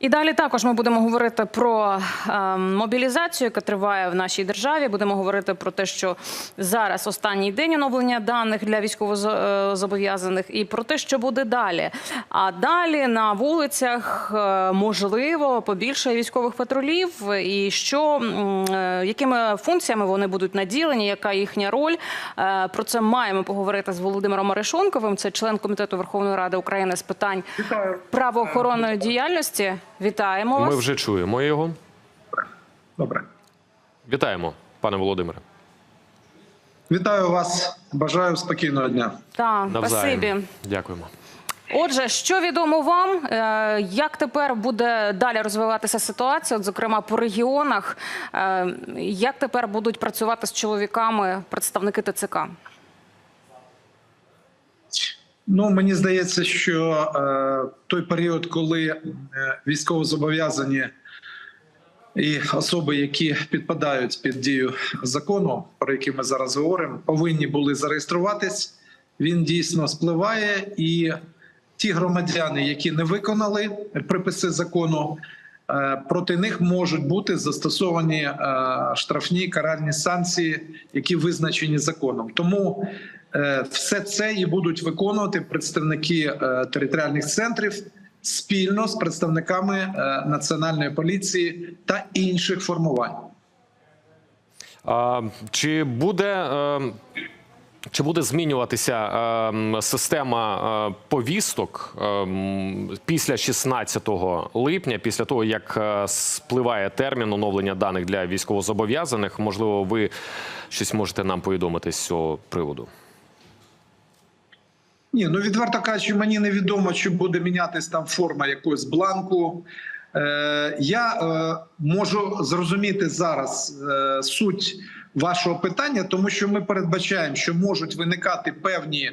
І далі також ми будемо говорити про е, мобілізацію, яка триває в нашій державі. Будемо говорити про те, що зараз останній день оновлення даних для військовозобов'язаних, і про те, що буде далі. А далі на вулицях е, можливо побільше військових патрулів, і що е, якими функціями вони будуть наділені, яка їхня роль. Е, Про це маємо поговорити з Володимиром Арешонковим. Це член комітету Верховної Ради України з питань правоохоронної діяльності. Вітаємо вас. Ми вже чуємо його. Добре. Вітаємо, пане Володимире. Вітаю вас. Бажаю спокійного дня. Так, Навзаєм. спасибі. Дякуємо. Отже, що відомо вам, Е, як тепер буде далі розвиватися ситуація, от, зокрема по регіонах, Е, як тепер будуть працювати з чоловіками представники ТЦК? Ну мені здається, що е, той період, коли е, військовозобов'язані і особи, які підпадають під дію закону, про який ми зараз говоримо, повинні були зареєструватись. Він дійсно спливає, і ті громадяни, які не виконали приписи закону, е, проти них можуть бути застосовані е, штрафні каральні санкції, які визначені законом. Тому все це і будуть виконувати представники е, територіальних центрів спільно з представниками е, національної поліції та інших формувань. А, чи буде. е, Чи буде змінюватися е, система е, повісток е, після 16 липня, після того як е, спливає термін оновлення даних для військовозобов'язаних? Можливо, ви щось можете нам повідомити з цього приводу? Ні, ну відверто кажучи, мені невідомо, чи буде мінятись там форма якогось бланку. Е, я е, можу зрозуміти зараз е, суть вашого питання, тому що ми передбачаємо, що можуть виникати певні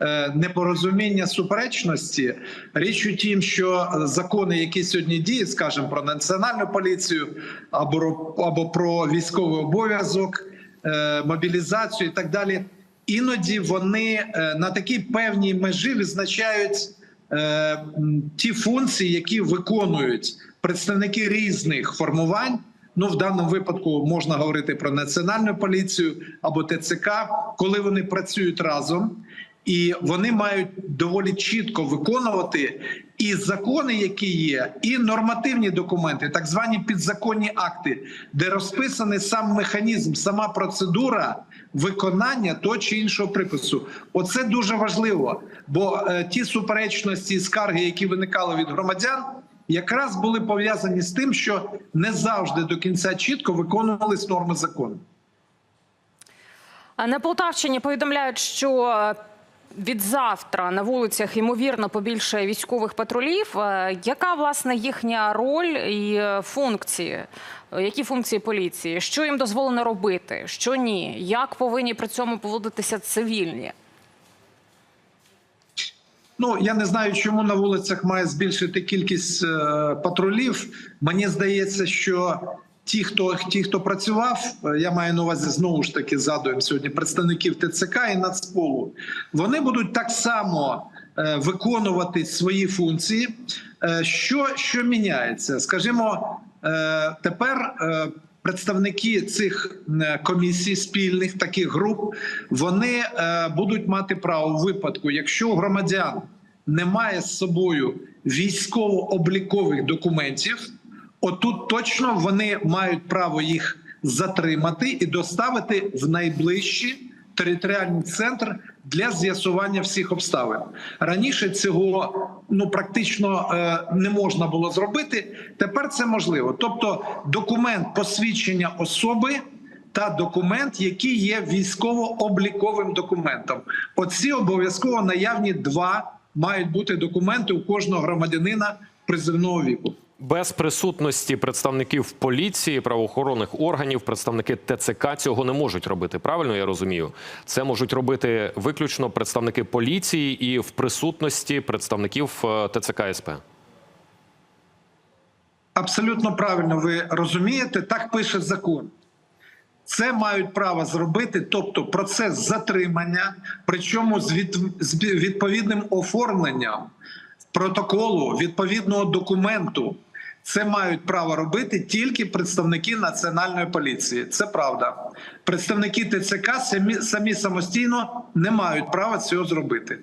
е, непорозуміння суперечності. Річ у тім, що закони, які сьогодні діють, скажімо, про національну поліцію або, або про військовий обов'язок, е, мобілізацію і так далі. Іноді вони е, на такій певній межі визначають е, ті функції, які виконують представники різних формувань. Ну, в даному випадку можна говорити про національну поліцію або ТЦК, коли вони працюють разом, і вони мають доволі чітко виконувати і закони, які є, і нормативні документи, так звані підзаконні акти, де розписаний сам механізм, сама процедура виконання того чи іншого припису. Оце дуже важливо, бо е, ті суперечності і скарги, які виникали від громадян, якраз були пов'язані з тим, що не завжди до кінця чітко виконувались норми закону. На Полтавщині повідомляють, що е, від завтра на вулицях ймовірно побільше військових патрулів. Е, Яка власне їхня роль і функції? Е, Які функції поліції? Що їм дозволено робити? Що ні? Як повинні при цьому поводитися цивільні? Ну я не знаю, чому на вулицях має збільшити кількість е, патрулів. Мені здається, що ті, хто ті, хто працював, е, я маю на увазі знову ж таки згадуємо сьогодні представників ТЦК і Нацполу, вони будуть так само е, виконувати свої функції. Е, що, що міняється? Скажімо, тепер. Представники цих комісій спільних таких груп вони будуть мати право в випадку, якщо громадян немає з собою військово-облікових документів, отут точно вони мають право їх затримати і доставити в найближчий територіальний центр для з'ясування всіх обставин. Раніше цього ну практично е, не можна було зробити. Тепер це можливо. Тобто, документ посвідчення особи. Та документ, який є військово-обліковим документом, оці обов'язково наявні два мають бути документи у кожного громадянина призивного віку. Без присутності представників поліції, правоохоронних органів, представники ТЦК цього не можуть робити. Правильно я розумію? Це можуть робити виключно представники поліції і в присутності представників е, ТЦК СП. Абсолютно правильно ви розумієте, так пише закон. Це мають право зробити, тобто процес затримання, причому з від- з відповідним оформленням протоколу, відповідного документу Це мають право робити тільки представники національної поліції. Це правда. Представники ТЦК самі, самі самостійно не мають права цього зробити.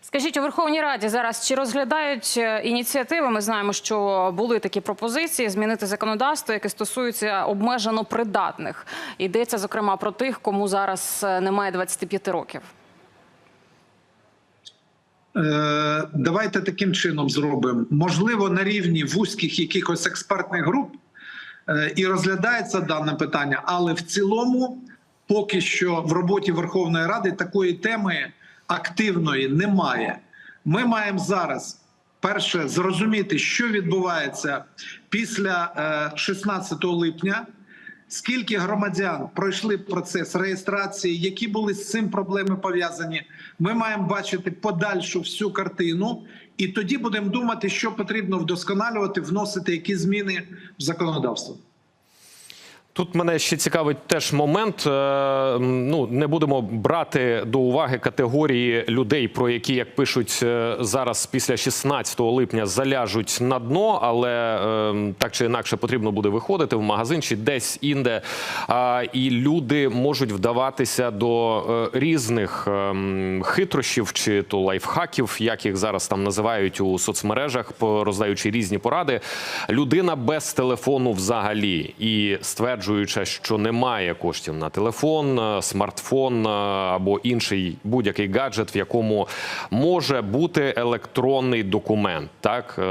Скажіть у Верховній Раді зараз чи розглядають е, ініціативи? Ми знаємо, що були такі пропозиції змінити законодавство, яке стосується обмежено придатних. Йдеться зокрема про тих, кому зараз е, немає 25 років. Е, давайте таким чином зробимо. Можливо, на рівні вузьких якихось експертних груп е, і розглядається дане питання, але в цілому, поки що в роботі Верховної Ради такої теми активної немає. Ми маємо зараз перше зрозуміти, що відбувається після е, 16 липня. Скільки громадян пройшли процес реєстрації, які були з цим проблеми пов'язані? Ми маємо бачити подальшу всю картину, і тоді будемо думати, що потрібно вдосконалювати, вносити які зміни в законодавство. Тут мене ще цікавить теж момент. е, Ну не будемо брати до уваги категорії людей, про які, як пишуть е, зараз, після 16 липня заляжуть на дно, але е, так чи інакше потрібно буде виходити в магазин чи десь інде. І люди можуть вдаватися до різних хитрощів чи то лайфхаків, як їх зараз там називають у соцмережах, роздаючи різні поради. Людина без телефону взагалі і стверджуючи, що немає коштів на телефон, е, смартфон е, або інший будь-який гаджет, в якому може бути електронний документ, так е,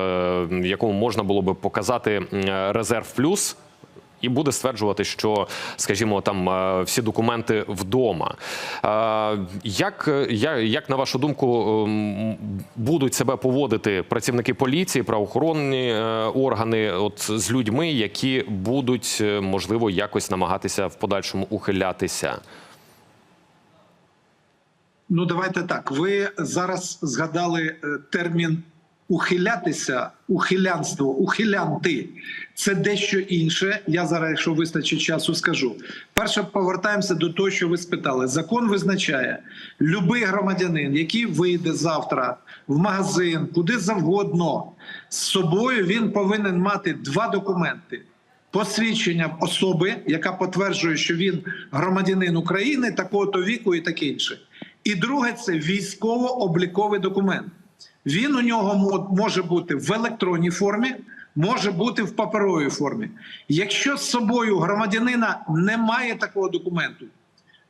в якому можна було би показати резерв плюс. І буде стверджувати, що, скажімо, там е, всі документи вдома. Е, Як, е, як на вашу думку, ем, будуть себе поводити працівники поліції, правоохоронні органи, от з людьми, які будуть можливо якось намагатися в подальшому ухилятися? Ну, давайте так. Ви зараз згадали термін ухилятися, ухилянство, ухилянти. Це дещо інше. Я зараз, якщо вистачить часу, скажу. Перше, повертаємося до того, що ви спитали. Закон визначає, любий громадянин, який вийде завтра в магазин, куди завгодно, з собою він повинен мати два документи. Посвідчення особи, яка потверджує, що він громадянин України такого-то віку і таке інше. І друге це військово-обліковий документ. Він у нього може бути в електронній формі, може бути в паперовій формі. Якщо з собою громадянина немає такого документу,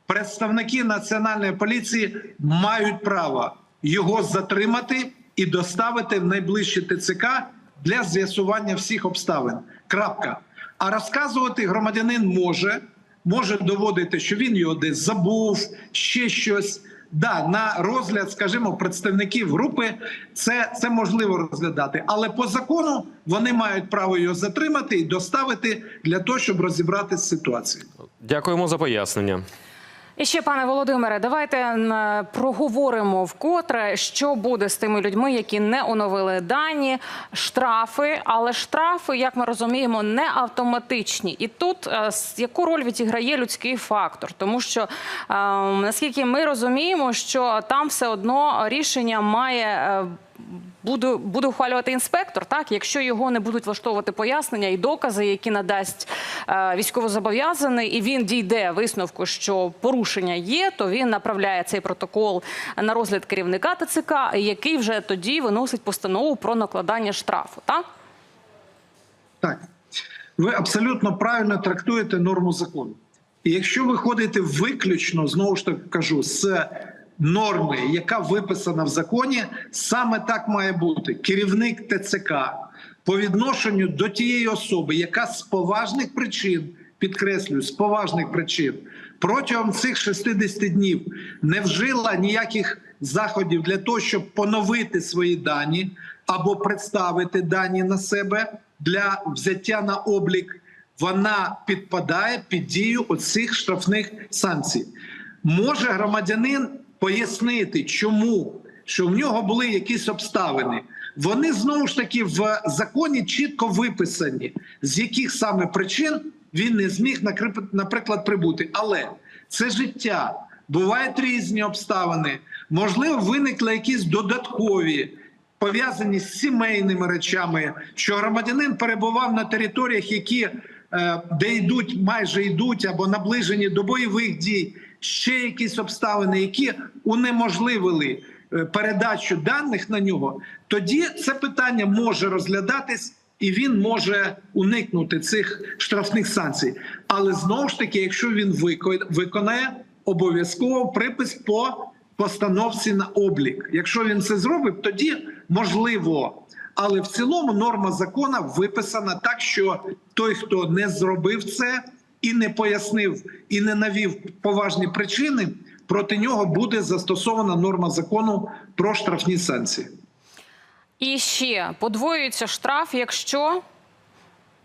представники національної поліції мають право його затримати і доставити в найближче ТЦК для з'ясування всіх обставин. Крапка. А розказувати громадянин може, може доводити, що він його десь забув, ще щось. Да, на розгляд, скажімо, представників групи це, це можливо розглядати, але по закону вони мають право його затримати і доставити для того, щоб розібратися з ситуацією. Дякуємо за пояснення. І ще, пане Володимире, давайте проговоримо вкотре, що буде з тими людьми, які не оновили дані, штрафи. Але штрафи, як ми розуміємо, не автоматичні. І тут е, яку роль відіграє людський фактор? Тому що е, наскільки ми розуміємо, що там все одно рішення має. Буде, буде ухвалювати інспектор, так якщо його не будуть влаштовувати пояснення і докази, які надасть е, військовозобов'язаний, і він дійде висновку, що порушення є, то він направляє цей протокол на розгляд керівника ТЦК, який вже тоді виносить постанову про накладання штрафу. Так Так, ви абсолютно правильно трактуєте норму закону. І якщо ви ходите виключно, знову ж таки кажу, з норми, яка виписана в законі, саме так має бути. Керівник ТЦК по відношенню до тієї особи, яка з поважних причин, підкреслюю, з поважних причин протягом цих 60 днів не вжила ніяких заходів для того, щоб поновити свої дані або представити дані на себе для взяття на облік, вона підпадає під дію оцих штрафних санкцій. Може громадянин пояснити, чому що в нього були якісь обставини. Вони знову ж таки в законі чітко виписані, з яких саме причин він не зміг, наприклад, прибути. Але це життя. Бувають різні обставини. Можливо, виникли якісь додаткові пов'язані з сімейними речами, що громадянин перебував на територіях, які е, де йдуть, майже йдуть або наближені до бойових дій, ще якісь обставини, які унеможливили е, передачу даних на нього, тоді це питання може розглядатись. І він може уникнути цих штрафних санкцій. Але знову ж таки, якщо він виконає обов'язково припис по постановці на облік. Якщо він це зробить, тоді можливо. Але в цілому норма закону виписана так, що той, хто не зробив це і не пояснив, і не навів поважні причини, проти нього буде застосована норма закону про штрафні санкції. І ще подвоюється штраф, якщо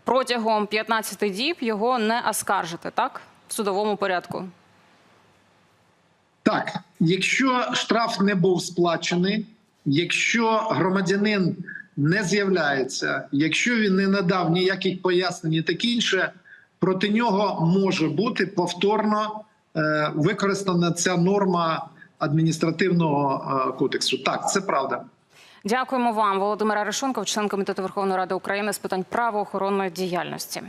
протягом 15 діб його не оскаржити, так? В судовому порядку. Так, якщо штраф не був сплачений, якщо громадянин не з'являється, якщо він не надав ніяких пояснень і таке інше, проти нього може бути повторно е, використана ця норма адміністративного е, кодексу. Так, це правда. Дякуємо вам, Володимир Арешонков, член комітету Верховної Ради України з питань правоохоронної діяльності.